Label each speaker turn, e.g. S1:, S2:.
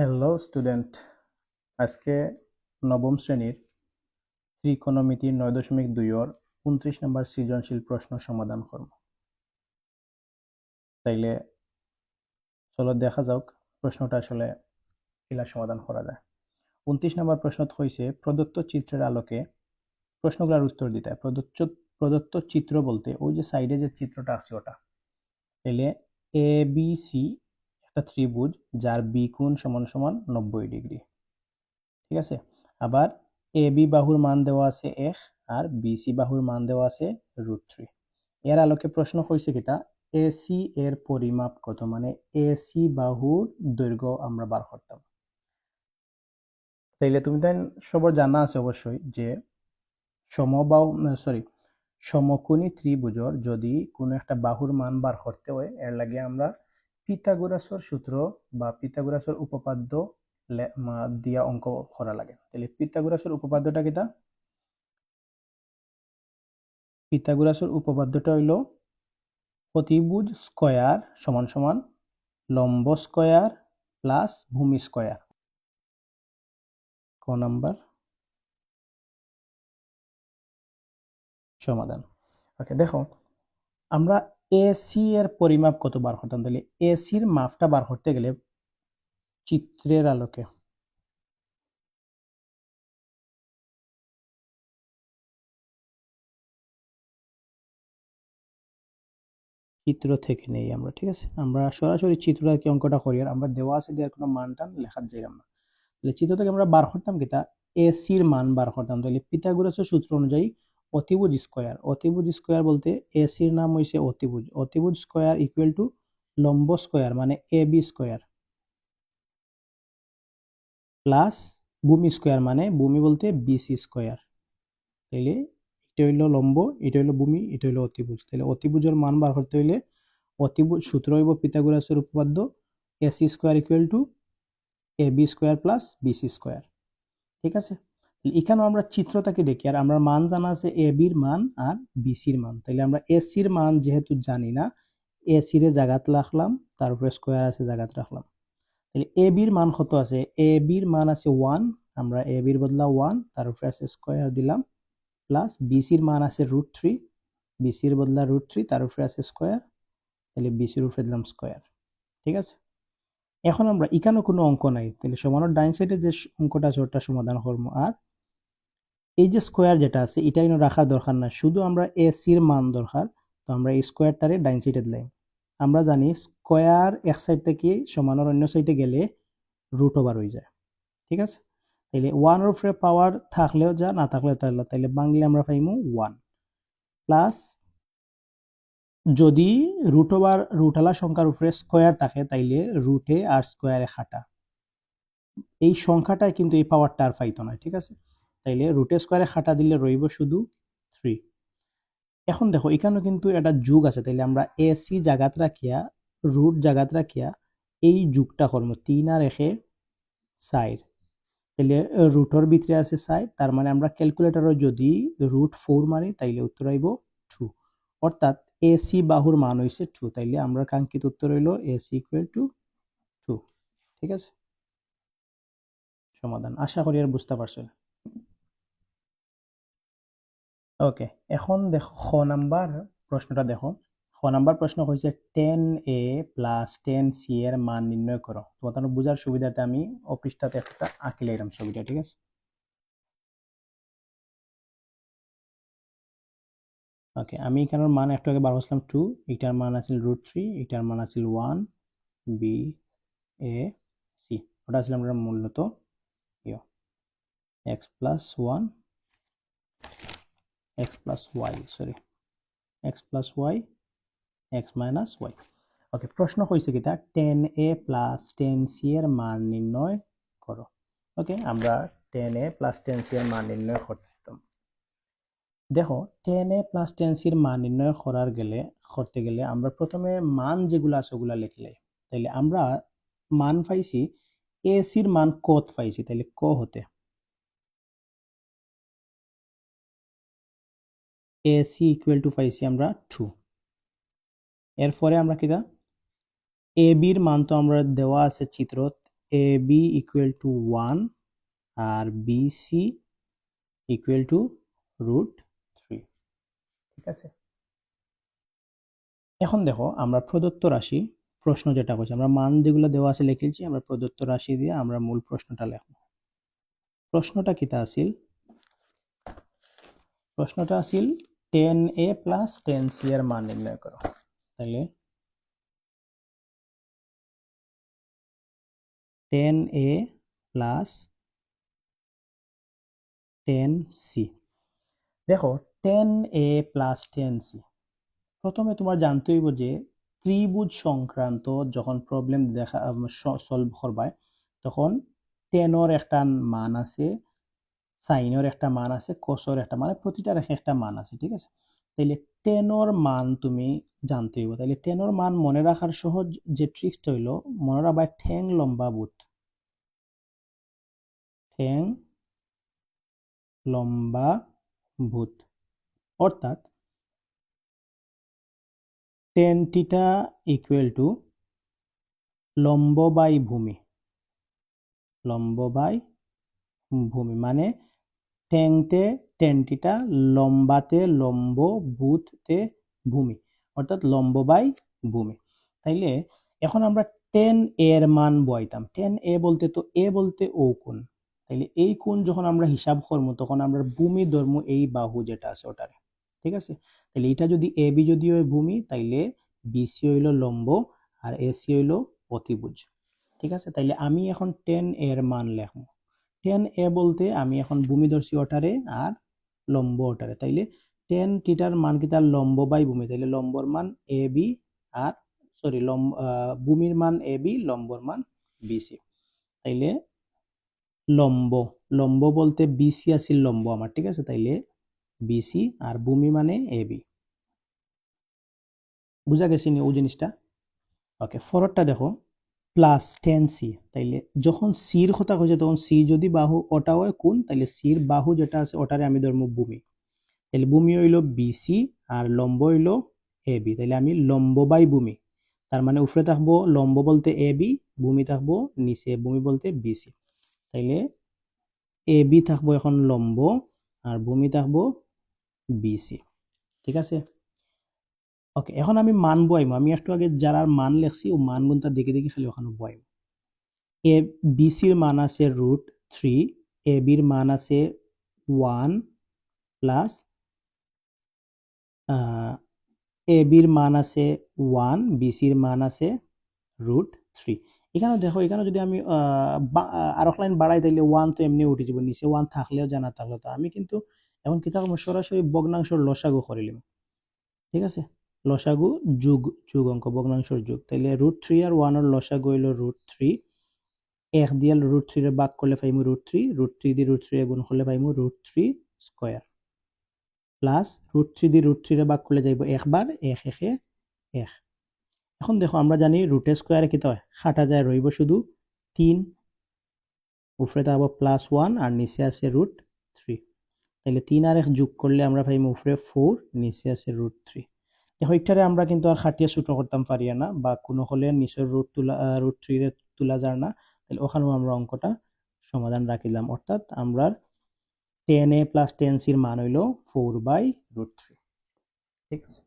S1: Hello student আজকে নবম শ্রেণির ত্রিকোণমিতির নয় দশমিক দুইয়ের উনত্রিশ নম্বর সৃজনশীল প্রশ্ন সমাধান করব। তাইলে চলো দেখা যাক প্রশ্নটা আসলে কিলা সমাধান করা যায়। উনত্রিশ নম্বর প্রশ্ন হয়েছে প্রদত্ত চিত্রের আলোকে প্রশ্নগুলোর উত্তর দিতে প্রদত্ত প্রদত্ত চিত্র বলতে ওই যে সাইডে যে চিত্রটা আছে ওটা। তাইলে এ বি সি একটা ত্রিভুজ যার বি কোণ সমান সমান নব্বই ডিগ্রি। ঠিক আছে? আবার এ বি বাহুর মান দেওয়া আছে এক আর বি সি বাহুর মান দেওয়া আছে রুট থ্রি। এর আলোকে প্রশ্ন হয়েছে কিটা? এসি এর পরিমাপ কত? মানে এসি বাহুর দৈর্ঘ্য আমরা বার করতাম। তাইলে তুমি দেন সবার জানা আছে অবশ্যই যে সমবাহু সরি সমকোণী ত্রিভুজর যদি কোনো একটা বাহুর মান বার করতে হয়, এর লাগে আমরা পিথাগোরাসের সূত্র বা পিথাগোরাসের উপপাদ্য দিয়া অঙ্ক করা লাগে। তাহলে পিথাগোরাসের উপপাদ্যটা কিটা পিথাগোরাসের উপপাদ্যটা হইল প্রতিভুজ স্কয়ার সমান সমান লম্ব স্কয়ার প্লাস ভূমি স্কয়ার ক নাম্বার? সমাধান। ওকে, দেখো, আমরা এসি এর পরিমাপ কত বার করতাম? তাহলে এসির মাপটা বার করতে গেলে চিত্রের আলোকে চিত্র থেকে নেই আমরা, ঠিক আছে? আমরা সরাসরি চিত্র কি অঙ্কটা করি? আর আমরা দেওয়া আছে দেওয়ার কোনো মান টান লেখা যাই আমরা। তাহলে চিত্র থেকে আমরা বার করতাম কিটা এসির মান বার করতাম। তাহলে পিথাগোরাসের সূত্র অনুযায়ী অতিভুজ স্কয়ার। অতিভুজ স্কয়ার বলতে এসির নাম হইছে অতিভুজ। অতিভুজ স্কয়ার ইকুয়াল টু লম্ব স্কয়ার মানে এ বি স্কয়ার। প্লাস ভূমি স্কয়ার মানে ভূমি বলতে বিসি স্কয়ার। তাইলে এটা হইল লম্ব, এটা হইল ভূমি, এটা হইল অতিভুজ। তাহলে অতিভুজের মান বার করতে হইলে অতিভুজ সূত্র হইব পিথাগোরাসের উপপাদ্য AC square equal to A B square plus BC square. ঠিক আছে? এখানেও আমরা চিত্রটাকে দেখি, আর আমরা মান জানা আছে এ বির মান আর বিসির মান। তাহলে আমরা এসির মান যেহেতু জানি না এ এসির জায়গাত রাখলাম তার উপরে স্কোয়ার আছে জায়গাত রাখলাম। তাহলে এ বির মান কত আছে? এ বির মান আছে ওয়ান আমরা এ বির বদলা ওয়ান তার উপরে আছে স্কোয়ার দিলাম প্লাস বিসির মান আছে রুট থ্রি বিসির বদলা রুট থ্রি তার উপরে আছে স্কোয়ার তাহলে বিসির উপরে দিলাম স্কোয়ার ঠিক আছে? এখন আমরা এখানেও কোনো অঙ্ক নাই, তাহলে সমানোর ডাইন সাইডে যে অঙ্কটা আছে, ওটা সমাধান করব। আর এই যে স্কোয়ার যেটা আছে এটা কিন্তু রাখার দরকার না। শুধু আমরা এসির মান দরকার, তো আমরা এই স্কোয়ারটারে ডাইন সাইডে দিলাম। আমরা জানি স্কোয়ার এক সাইড থেকে সমানোর অন্য সাইডে গেলে রুট ওভার হয়ে যায়। ঠিক আছে? তাইলে ওয়ানের উপরে পাওয়ার থাকলেও যা, না থাকলেও তাহলে তাইলে বাংলা আমরা পাইমু ওয়ান প্লাস যদি রুট ওভার রুটালা সংখ্যার উপরে স্কোয়ার থাকে, তাইলে রুটে আর স্কোয়ারে খাটা। এই সংখ্যাটাই কিন্তু এই পাওয়ারটা আর পাইতো না, ঠিক আছে? তাইলে রুটে স্কোয়ারে খাটা দিলে রইব শুধু থ্রি এখন দেখো, এখানেও কিন্তু একটা যুগ আছে, তাইলে আমরা এসি জাগাত রাখিয়া রুট জাগাত রাখিয়া এই যুগটা করব, তিন আর একে সাইড তাইলে রুটর ভিতরে আছে সাইড তার মানে আমরা ক্যালকুলেটারও যদি রুট ফোর মারি, তাইলে উত্তর আইব টু অর্থাৎ এসি বাহুর মান হয়েছে টু তাইলে আমরা কাঙ্ক্ষিত উত্তর হইল এসি ইকুয়াল টু টু ঠিক আছে? সমাধান, আশা করি আর বুঝতে পারছেন ওকে এখন দেখো, খ নাম্বার প্রশ্নটা দেখো। খ নাম্বার প্রশ্ন হয়েছে tan A plus tan C এর মান নির্ণয় করো। তোমাদের বোঝার সুবিধাতে আমি অপৃষ্ঠাতে একটা আঁকিলে এরম ছবিটা ঠিক আছে? ওকে আমি এখানের মান একটু আগে বার করছিলাম টু এটার মান আছে রুট থ্রি এটার মান আছে ওয়ান বি এ সি ওটা ছিল আমরা মূলত X plus one x plus y, sorry. X plus y, x minus y. Okay প্রশ্ন হয়েছে কিটা ten A plus ten C এর মান নির্ণয় করো। ওকে আমরা ten A plus ten C এর মান নির্ণয় করতাম। দেখো টেন এ প্লাস টেন সির মান নির্ণয় করার গেলে, করতে গেলে আমরা প্রথমে মান যেগুলো আছে ওগুলা লিখলে তাইলে আমরা মান পাইছি এ সির মান কত পাইছি? তাইলে ক হতে? এসি ইকুয়াল টু পাইছি আমরা টু এরপরে আমরা কিটা এ বির মান তো আমরা দেওয়া আছে চিত্র A B equal to one R B C equal to root three ঠিক আছে? এখন দেখো, আমরা প্রদত্ত রাশি প্রশ্ন যেটা করছি আমরা মান যেগুলো দেওয়া আছে লিখেছি, আমরা প্রদত্ত রাশি দিয়ে আমরা মূল প্রশ্নটা লিখব। প্রশ্নটা কিতা আছিল? প্রশ্নটা আছিল tan A plus tan C এর মান নির্ণয় করো। তাহলে tan A plus tan C দেখো tan A plus tan C প্রথমে তোমার জানতে হইব যে ত্রিভুজ সংক্রান্ত যখন প্রবলেম দেখা সলভ করবায়, তখন টেনর একটা মান আছে সাইনের একটা মান আছে, কোসর একটা মানে প্রতিটার একটা মান আছে, ঠিক আছে? তাইলে টেনর মান তুমি জানতে হইব। তাইলে টেনর মান মনে রাখার সহজ যে ট্রিক্সটা হইল, মনে রাখবা ঠ্যাং লম্বা বুট। ঠ্যাং লম্বা ভূত অর্থাৎ টেন টিটা ইকুয়াল টু লম্ব বাই ভূমি। লম্ব বাই ভূমি। মানে ঠ্যাংতে টেনটিটা, লম্বাতে লম্ব, বুথতে ভূমি, অর্থাৎ লম্ব বাই ভূমি। তাইলে এখন আমরা টেন এর মান বইতাম। টেন এ বলতে তো এ বলতে ও কোন তাইলে এই কোন যখন আমরা হিসাব করব, তখন আমরা ভূমি ধর্ম এই বাহু যেটা আছে ওটারে, ঠিক আছে? তাহলে এটা যদি এ বি যদি হয় ভূমি, তাইলে বিসি হইল লম্ব আর এসি হইল অতিভুজ, ঠিক আছে? তাইলে আমি এখন টেন এর মান লেখবো। টেন এ বলতে আমি এখন ভূমি ধরছি ওটারে আর লম্ব ওটারে তাইলে টেন টিটার মান কি? তার লম্ব বাই ভূমি। তাইলে লম্বর মান এ বি আর সরি লম্ব ভূমির মান এ বি লম্বর মান বিসি তাইলে লম্ব লম্ব বলতে বিসি আছিল লম্ব আমার, ঠিক আছে? তাইলে বিসি আর ভূমি মানে এ বি বুঝা গেছি নি ও জিনিসটা? ওকে ফরটা দেখো। প্লাস টেন সি তাইলে যখন সির কথা কইছে, তখন সি যদি বাহু ওটা হয় কোন তাইলে সির বাহু যেটা আছে, ওটারে আমি ধরবো ভূমি। তাহলে ভূমি হইল বিসি আর লম্ব হইল এ বি তাইলে আমি লম্ব বাই ভূমি। তার মানে উপরে থাকব লম্ব বলতে এ বি ভূমি থাকব নিচে ভূমি বলতে বিসি তাইলে এ বি থাকব এখন লম্ব, আর ভূমি থাকব বিসি ঠিক আছে? ওকে এখন আমি মান বইম আমি একটু আগে যারা মান লেখছি, ও মান গুণটা দেখে দেখে খালি ওখানে বইম এ বিসির মান আছে রুট থ্রি এ বির মান আছে ওয়ান প্লাস এ বির মান আছে ওয়ান বিসির মান আছে রুট থ্রি এখানে দেখো, এখানে যদি আমি আর লাইন বাড়াই দিলে ওয়ান তো এমনি উঠে যাব, নিচে ওয়ান থাকলেও জানা থাকলেও তো আমি কিন্তু এখন কি থাকব সরাসরি ভগ্নাংশর লসাগু করিলাম ঠিক আছে? লসাগু যুগ যুগ অঙ্ক, ভগ্নাংশর যুগ। তাইলে রুট থ্রি আর ওয়ানের লসাগু হইল রুট থ্রি এক দিয়ে রুট থ্রি রে বাক করলে পাইমু রুট থ্রি রুট থ্রি দিয়ে রুট থ্রি গুণ করলে পাইমু root three square plus root three দিয়ে রুট থ্রি রে বাক করলে যাইব একবার এক, একে, এক। এখন দেখো, আমরা জানি রুটের স্কোয়ারে কি হয়? খাটা যায়, রইব শুধু তিন। উপরে থাকব প্লাস ওয়ান আর নিচে আছে রুট থ্রি তাহলে তিন আর এক যোগ করলে আমরা পাইম উপরে ফোর নিচে আছে রুট থ্রি একটারে আমরা কিন্তু আর খাটিয়ে ছুটো করতাম পারিয়া না, বা কোনো হলে নিচের রুট তুলা রুট থ্রি তোলা যার না, তাহলে ওখানেও আমরা অঙ্কটা সমাধান রাখিলাম। অর্থাৎ আমরা টেন এ প্লাস টেন সির মান হইল ফোর বাই রুট থ্রি ঠিক আছে?